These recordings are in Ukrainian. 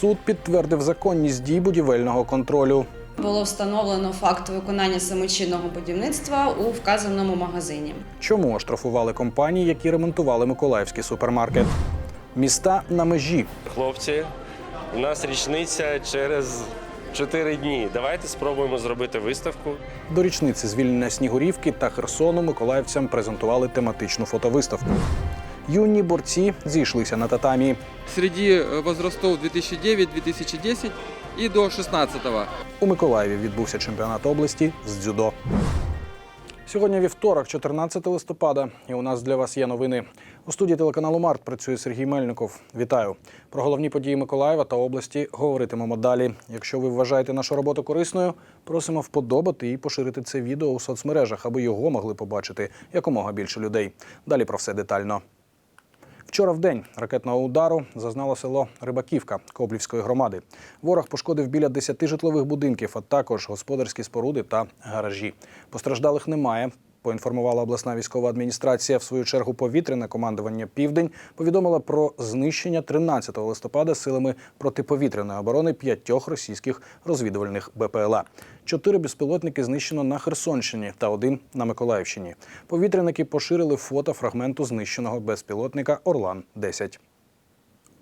Суд підтвердив законність дій будівельного контролю. Було встановлено факт виконання самочинного будівництва у вказаному магазині. Чому оштрафували компанії, які ремонтували Миколаївський супермаркет? Міста на межі. Хлопці, у нас річниця через 4 дні. Давайте спробуємо зробити виставку. До річниці звільнення Снігурівки та Херсону миколаївцям презентували тематичну фотовиставку. Юні борці зійшлися на татамі. среди э, возрастов 2009-2010 и до 16 -го. У Миколаєві відбувся чемпіонат області з дзюдо. Сьогодні вівторок, 14 листопада, і у нас для вас є новини. У студії телеканалу Март працює Сергій Мельников. Вітаю. Про головні події Миколаєва та області говоритимемо далі. Якщо ви вважаєте нашу роботу корисною, просимо вподобати і поширити це відео у соцмережах, аби його могли побачити якомога більше людей. Далі про все детально. Вчора в день ракетного удару зазнало село Рибаківка Коблівської громади. Ворог пошкодив біля 10 житлових будинків, а також господарські споруди та гаражі. Постраждалих немає. Поінформувала обласна військова адміністрація. В свою чергу повітряне командування Південь повідомила про знищення 13 листопада силами протиповітряної оборони п'ятьох російських розвідувальних БПЛА. Чотири безпілотники знищено на Херсонщині та один на Миколаївщині. Повітряники поширили фото фрагменту знищеного безпілотника Орлан 10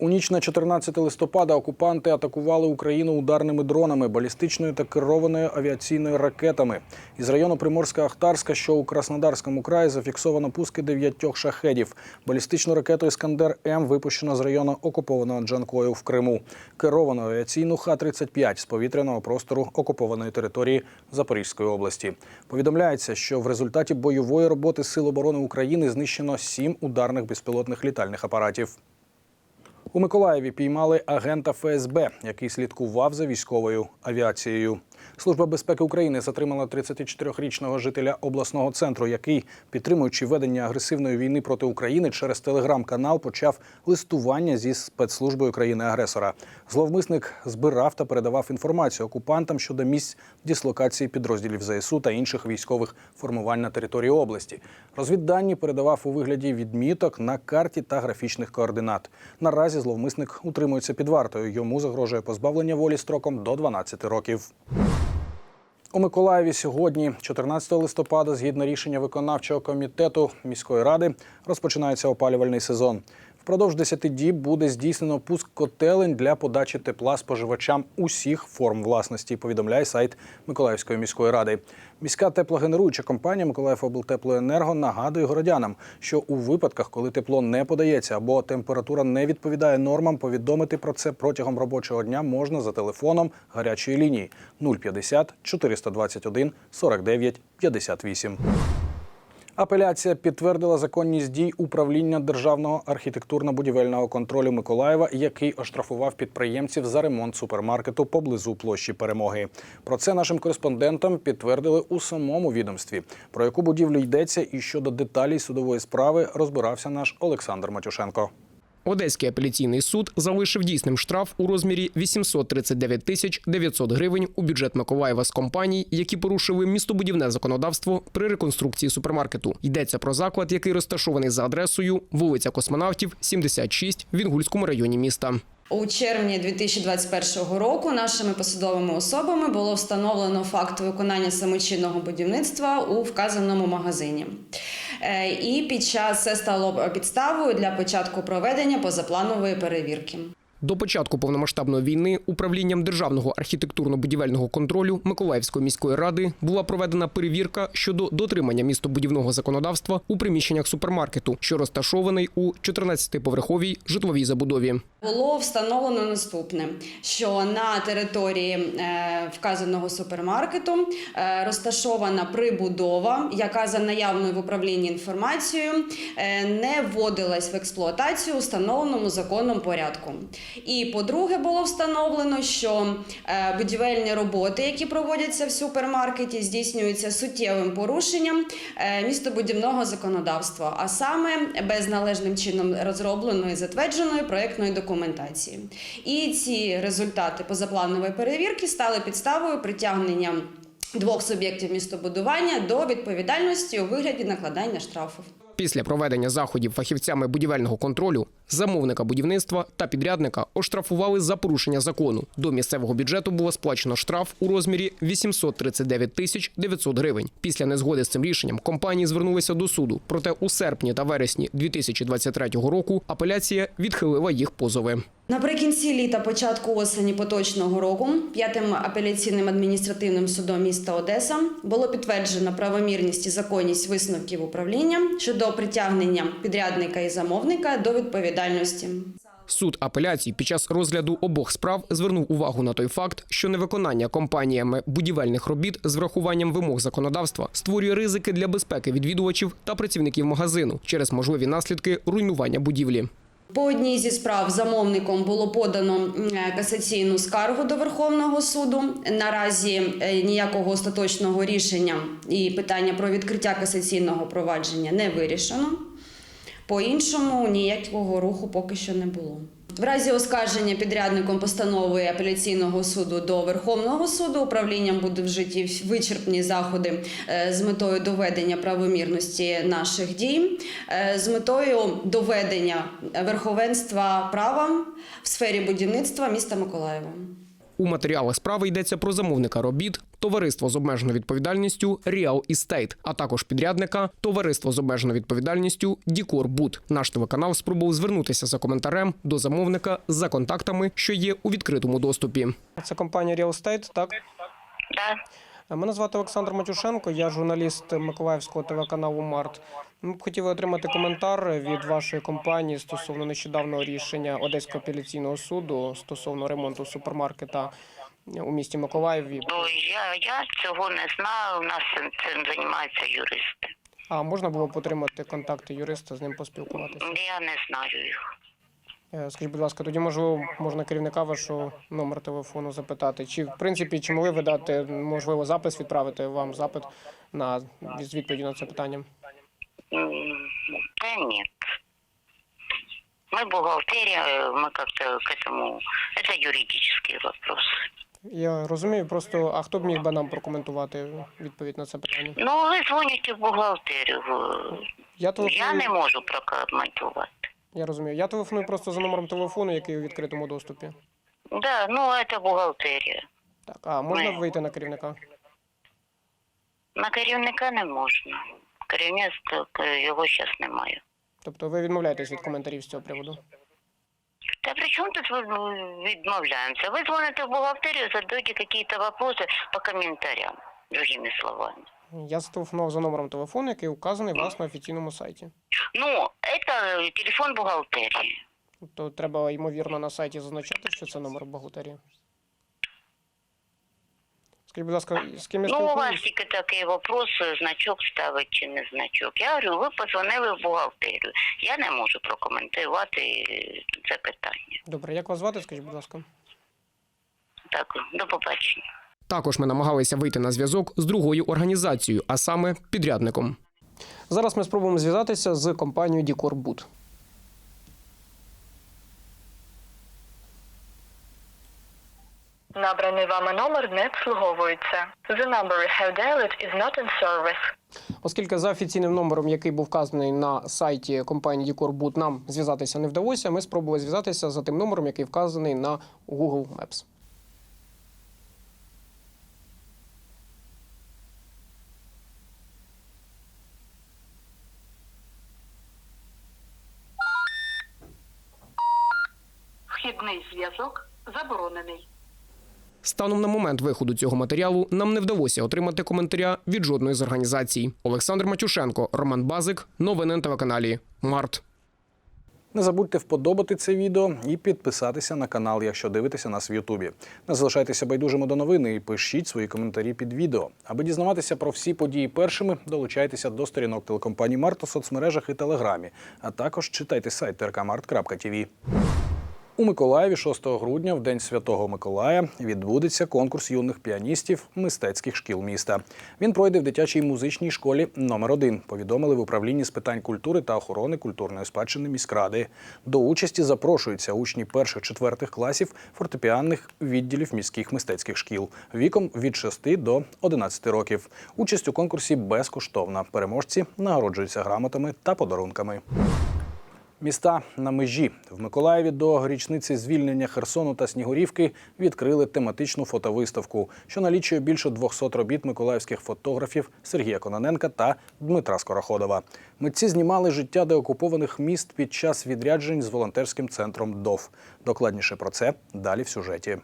у ніч на 14 листопада окупанти атакували Україну ударними дронами, балістичною та керованою авіаційною ракетами. Із району Приморська-Ахтарська, що у Краснодарському краї, зафіксовано пуски дев'ятьох шахедів. Балістичну ракету Іскандер М випущено з району окупованого Джанкою в Криму. Керовану авіаційну Х-35 з повітряного простору окупованої території Запорізької області. Повідомляється, що в результаті бойової роботи Сил оборони України знищено сім ударних безпілотних літальних апаратів. У Миколаєві піймали агента ФСБ, який слідкував за військовою авіацією. Служба безпеки України затримала 34-річного жителя обласного центру, який, підтримуючи ведення агресивної війни проти України, через телеграм-канал почав листування зі спецслужбою країни-агресора. Зловмисник збирав та передавав інформацію окупантам щодо місць дислокації підрозділів ЗСУ та інших військових формувань на території області. Розвіддані передавав у вигляді відміток на карті та графічних координат. Наразі зловмисник утримується під вартою. Йому загрожує позбавлення волі строком до 12 років. У Миколаєві сьогодні, 14 листопада, згідно рішення виконавчого комітету міської ради, розпочинається опалювальний сезон. Впродовж 10 діб буде здійснено пуск котелень для подачі тепла споживачам усіх форм власності. Повідомляє сайт Миколаївської міської ради. Міська теплогенеруюча компанія Миколаївоблтеплоенерго нагадує городянам, що у випадках, коли тепло не подається або температура не відповідає нормам, повідомити про це протягом робочого дня можна за телефоном гарячої лінії 050 421 49 58. Апеляція підтвердила законність дій управління державного архітектурно-будівельного контролю Миколаєва, який оштрафував підприємців за ремонт супермаркету поблизу площі перемоги. Про це нашим кореспондентам підтвердили у самому відомстві. Про яку будівлю йдеться і щодо деталей судової справи розбирався наш Олександр Матюшенко. Одеський апеляційний суд залишив дійсним штраф у розмірі 839 тисяч 900 гривень у бюджет Миколаєва з компаній, які порушили містобудівне законодавство при реконструкції супермаркету. Йдеться про заклад, який розташований за адресою вулиця Космонавтів, 76 в Інгульському районі міста. У червні 2021 року нашими посадовими особами було встановлено факт виконання самочинного будівництва у вказаному магазині. Е, І під час це стало підставою для початку проведення позапланової перевірки. До початку повномасштабної війни управлінням державного архітектурно-будівельного контролю Миколаївської міської ради була проведена перевірка щодо дотримання містобудівного законодавства у приміщеннях супермаркету, що розташований у 14-поверховій житловій забудові. Було встановлено наступне: що на території е, вказаного супермаркету е, розташована прибудова, яка за наявною в управлінні інформацією е, не вводилась в експлуатацію у встановленому законом порядку. І по-друге, було встановлено, що е, будівельні роботи, які проводяться в супермаркеті, здійснюються суттєвим порушенням е, містобудівного законодавства, а саме без належним чином розробленої затвердженої проєктної документації. І ці результати позапланової перевірки стали підставою притягнення. Двох суб'єктів містобудування до відповідальності у вигляді накладання штрафів. Після проведення заходів фахівцями будівельного контролю Замовника будівництва та підрядника оштрафували за порушення закону. До місцевого бюджету було сплачено штраф у розмірі 839 тисяч 900 гривень. Після незгоди з цим рішенням компанії звернулися до суду. Проте у серпні та вересні 2023 року апеляція відхилила їх позови. Наприкінці літа, початку осені поточного року, п'ятим апеляційним адміністративним судом міста Одеса було підтверджено правомірність і законність висновків управління щодо притягнення підрядника і замовника до відповідальності. Суд апеляцій під час розгляду обох справ звернув увагу на той факт, що невиконання компаніями будівельних робіт з врахуванням вимог законодавства створює ризики для безпеки відвідувачів та працівників магазину через можливі наслідки руйнування будівлі. По одній зі справ замовником було подано касаційну скаргу до Верховного суду. Наразі е, ніякого остаточного рішення і питання про відкриття касаційного провадження не вирішено. По іншому ніякого руху поки що не було. В разі оскарження підрядником постанови апеляційного суду до Верховного суду управлінням будуть вжиті вичерпні заходи е, з метою доведення правомірності наших дій, е, з метою доведення верховенства права в сфері будівництва міста Миколаєва. У матеріалах справи йдеться про замовника робіт, товариство з обмеженою відповідальністю Real Estate, а також підрядника товариство з обмеженою відповідальністю Дікор Бут. Наш телеканал спробував звернутися за коментарем до замовника за контактами, що є у відкритому доступі. Це компанія Real Estate, так? Да. Мене звати Олександр Матюшенко, я журналіст Миколаївського телеканалу Март. Ми б хотіли отримати коментар від вашої компанії стосовно нещодавнього рішення Одеського апеляційного суду стосовно ремонту супермаркета у місті Миколаєві. Ну я, я цього не знаю. У нас цим, цим займаються юристи. А можна було б отримати контакти юриста з ним поспілкуватися? Я не знаю їх. Е, Скажіть, будь ласка, тоді можливо можна керівника вашого номер телефону запитати, чи в принципі чи могли ви дати можливо запис відправити вам запит на з відповіді на це питання? М, Да нет. Мы бухгалтерия, мы как-то к этому... Это юридический вопрос. Я розумію, просто а хто б міг би нам прокоментувати відповідь на це питання? Ну, ви дзвоните в бухгалтерію. Ви- Я телефоную, Я не можу прокоментувати. я розумію. Я телефоную просто за номером телефону, який у відкритому доступі. Да, ну это бухгалтерія. Так, а можна Ми- вийти на керівника? На керівника не можна. Керівництва е, його зараз немає. Тобто ви відмовляєтесь від коментарів з цього приводу? Да при чем тут вы ну, відмовляємося? Вы звоните в бухгалтерию, задаете какие-то вопросы по комментариям, другими словами. Я зателефонував за номером телефону, який указаний у вас на офіційному сайті. Ну, это телефон бухгалтерии. Тобто треба ймовірно на сайті зазначати, що це номер бухгалтерії. Скажіть, будь ласка, з ким я Ну, у вас тільки такий вопрос, значок ставить чи не значок. Я говорю, ви позвонили в бухгалтерію. Я не можу прокоментувати е, це питання. Добре, як вас звати, скажіть, будь ласка? Так, до побачення. Також ми намагалися вийти на зв'язок з другою організацією, а саме підрядником. Зараз ми спробуємо зв'язатися з компанією Дікорбут. Набраний вами номер не обслуговується. The number you have dialed is not in service. Оскільки за офіційним номером, який був вказаний на сайті компанії Дікорбут, нам зв'язатися не вдалося, ми спробували зв'язатися за тим номером, який вказаний на Google Maps. Вхідний зв'язок заборонений. Станом на момент виходу цього матеріалу нам не вдалося отримати коментаря від жодної з організацій. Олександр Матюшенко, Роман Базик, новини на телеканалі Март. Не забудьте вподобати це відео і підписатися на канал, якщо дивитеся нас в Ютубі. Не залишайтеся байдужими до новини і пишіть свої коментарі під відео. Аби дізнаватися про всі події першими, долучайтеся до сторінок телекомпанії Март у соцмережах і Телеграмі, а також читайте сайт trkmart.tv. У Миколаєві 6 грудня, в День Святого Миколая, відбудеться конкурс юних піаністів мистецьких шкіл міста. Він пройде в дитячій музичній школі номер 1 повідомили в управлінні з питань культури та охорони культурної спадщини міськради. До участі запрошуються учні перших-четвертих класів фортепіанних відділів міських мистецьких шкіл віком від 6 до 11 років. Участь у конкурсі безкоштовна. Переможці нагороджуються грамотами та подарунками. Міста на межі в Миколаєві до річниці звільнення Херсону та Снігурівки відкрили тематичну фотовиставку, що налічує більше 200 робіт миколаївських фотографів Сергія Кононенка та Дмитра Скороходова. Митці знімали життя деокупованих міст під час відряджень з волонтерським центром ДОВ. Докладніше про це далі в сюжеті.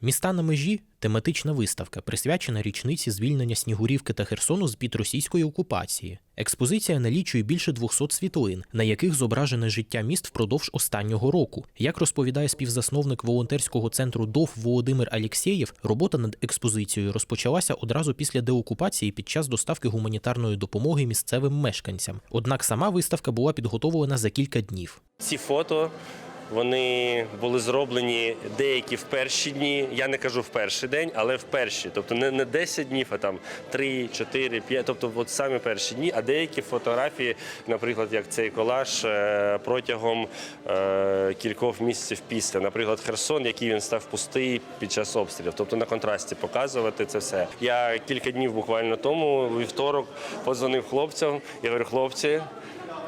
Міста на межі тематична виставка, присвячена річниці звільнення Снігурівки та Херсону з під російської окупації. Експозиція налічує більше 200 світлин, на яких зображене життя міст впродовж останнього року. Як розповідає співзасновник волонтерського центру ДОВ Володимир Алєксєєв, робота над експозицією розпочалася одразу після деокупації під час доставки гуманітарної допомоги місцевим мешканцям. Однак сама виставка була підготовлена за кілька днів. Ці фото вони були зроблені деякі в перші дні. Я не кажу в перший день, але в перші. Тобто не, не 10 днів, а там 3, 4, 5. Тобто, от самі перші дні. А деякі фотографії, наприклад, як цей колаж е, протягом е, кількох місяців після. Наприклад, Херсон, який він став пустий під час обстрілів. Тобто на контрасті показувати це все. Я кілька днів буквально тому, вівторок, подзвонив хлопцям і говорю, хлопці,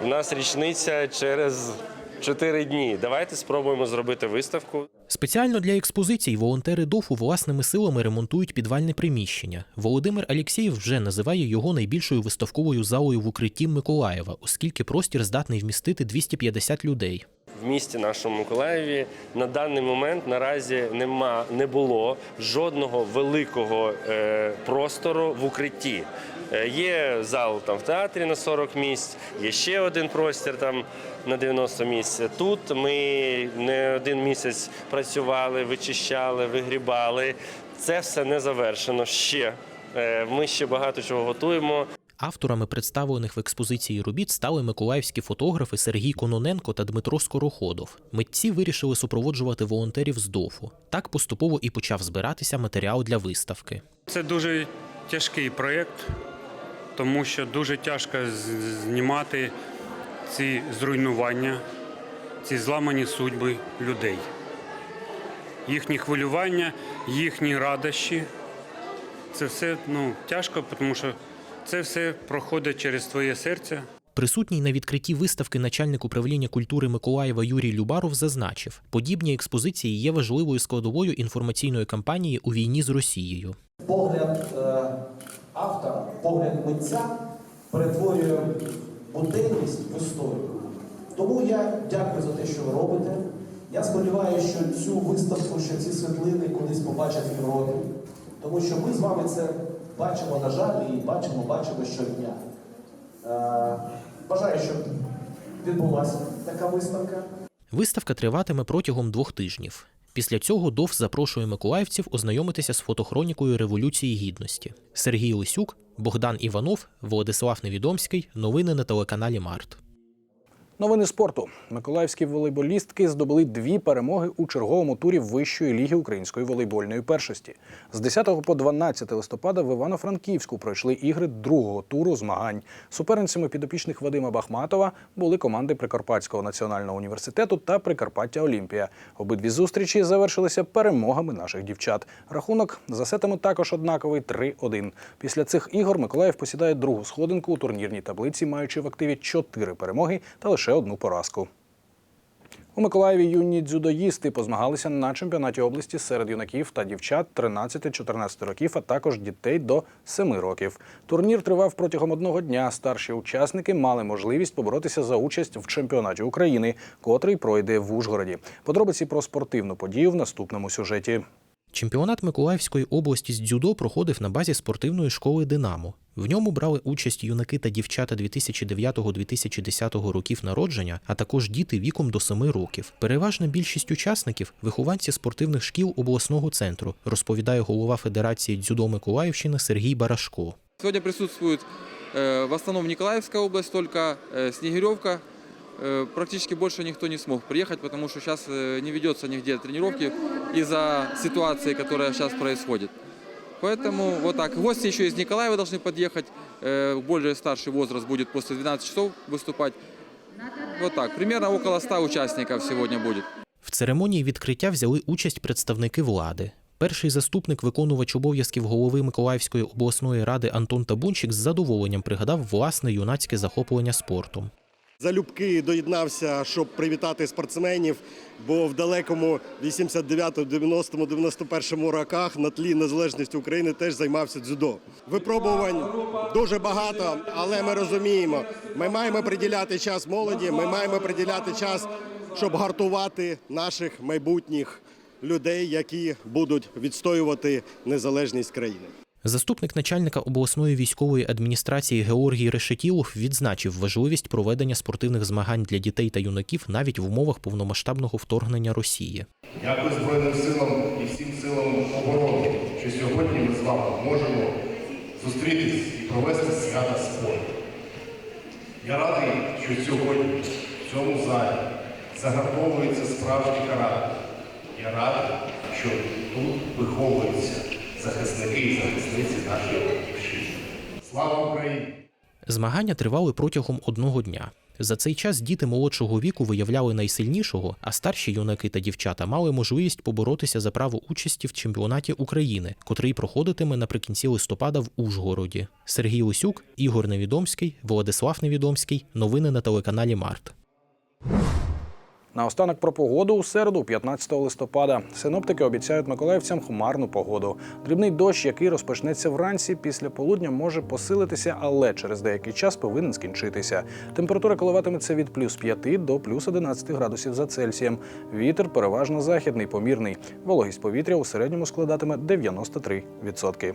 у нас річниця через. Чотири дні. Давайте спробуємо зробити виставку. Спеціально для експозицій волонтери ДОФу власними силами ремонтують підвальне приміщення. Володимир Алєксєєв вже називає його найбільшою виставковою залою в укритті Миколаєва, оскільки простір здатний вмістити 250 людей. В місті нашому Миколаєві на даний момент наразі нема не було жодного великого е, простору в укритті. Е, є зал там в театрі на 40 місць, є ще один простір там на 90 місць. Тут ми не один місяць працювали, вичищали, вигрібали. Це все не завершено ще. Е, Ми ще багато чого готуємо. Авторами представлених в експозиції робіт стали миколаївські фотографи Сергій Кононенко та Дмитро Скороходов. Митці вирішили супроводжувати волонтерів з ДОФу. Так поступово і почав збиратися матеріал для виставки. Це дуже тяжкий проєкт, тому що дуже тяжко знімати ці зруйнування, ці зламані судьби людей. Їхні хвилювання, їхні радощі. Це все ну, тяжко, тому що це все проходить через твоє серце. Присутній на відкритті виставки начальник управління культури Миколаєва Юрій Любаров зазначив, подібні експозиції є важливою складовою інформаційної кампанії у війні з Росією. погляд е, автора, погляд митця перетворює буденність в історію. Тому я дякую за те, що ви робите. Я сподіваюся, що цю виставку, що ці світлини колись побачать в Європі. Тому що ми з вами це бачимо, на жаль, і бачимо, бачимо щодня. Е, бажаю, щоб відбулася така виставка. Виставка триватиме протягом двох тижнів. Після цього ДОВ запрошує миколаївців ознайомитися з фотохронікою Революції Гідності. Сергій Лисюк, Богдан Іванов, Владислав Невідомський. Новини на телеканалі Март. Новини спорту. Миколаївські волейболістки здобули дві перемоги у черговому турі Вищої ліги української волейбольної першості. З 10 по 12 листопада в Івано-Франківську пройшли ігри другого туру змагань. Суперницями підопічних Вадима Бахматова були команди Прикарпатського національного університету та Прикарпаття Олімпія. Обидві зустрічі завершилися перемогами наших дівчат. Рахунок за сетами також однаковий 3-1. Після цих ігор Миколаїв посідає другу сходинку у турнірній таблиці, маючи в активі чотири перемоги та лише одну поразку. У Миколаєві юні дзюдоїсти позмагалися на чемпіонаті області серед юнаків та дівчат 13-14 років, а також дітей до 7 років. Турнір тривав протягом одного дня. Старші учасники мали можливість поборотися за участь в чемпіонаті України, котрий пройде в Ужгороді. Подробиці про спортивну подію в наступному сюжеті. Чемпіонат Миколаївської області з дзюдо проходив на базі спортивної школи Динамо. В ньому брали участь юнаки та дівчата 2009-2010 років народження, а також діти віком до 7 років. Переважна більшість учасників вихованці спортивних шкіл обласного центру, розповідає голова Федерації дзюдо Миколаївщини Сергій Барашко. Сегодня присутствует э, в основном Николаевская область, только э, Снегиревка. Э, практически больше никто не смог приехать, потому что сейчас э, не ведется нигде тренировки из-за ситуации, которая сейчас происходит. Поэтому вот так. Гости еще из Николаева должны подъехать. Э, более старший возраст будет после 12 часов выступать. Вот так. Примерно около 100 участников сегодня будет. В церемонії відкриття взяли участь представники влади. Перший заступник виконувач обов'язків голови Миколаївської обласної ради Антон Табунчик з задоволенням пригадав власне юнацьке захоплення спортом. Залюбки доєднався, щоб привітати спортсменів, бо в далекому 89-му, 90-му, 91-му роках на тлі незалежності України теж займався дзюдо. Випробувань дуже багато, але ми розуміємо, ми маємо приділяти час молоді, ми маємо приділяти час, щоб гартувати наших майбутніх людей, які будуть відстоювати незалежність країни. Заступник начальника обласної військової адміністрації Георгій Решетілов відзначив важливість проведення спортивних змагань для дітей та юнаків навіть в умовах повномасштабного вторгнення Росії. Дякую Збройним силам і всім силам оборони, що сьогодні ми з вами можемо зустрітись і провести свята спорту. Я радий, що сьогодні в цьому залі загартовується справжній характер. Я радий, що тут виховуються захисники і захисниці нашої батьківщини. Слава Україні! Змагання тривали протягом одного дня. За цей час діти молодшого віку виявляли найсильнішого, а старші юнаки та дівчата мали можливість поборотися за право участі в чемпіонаті України, котрий проходитиме наприкінці листопада в Ужгороді. Сергій Лисюк, Ігор Невідомський, Владислав Невідомський. Новини на телеканалі Март. Наостанок про погоду у середу, 15 листопада. Синоптики обіцяють миколаївцям хмарну погоду. Дрібний дощ, який розпочнеться вранці, після полудня може посилитися, але через деякий час повинен скінчитися. Температура коливатиметься від плюс 5 до плюс 11 градусів за Цельсієм. Вітер переважно західний, помірний. Вологість повітря у середньому складатиме 93%.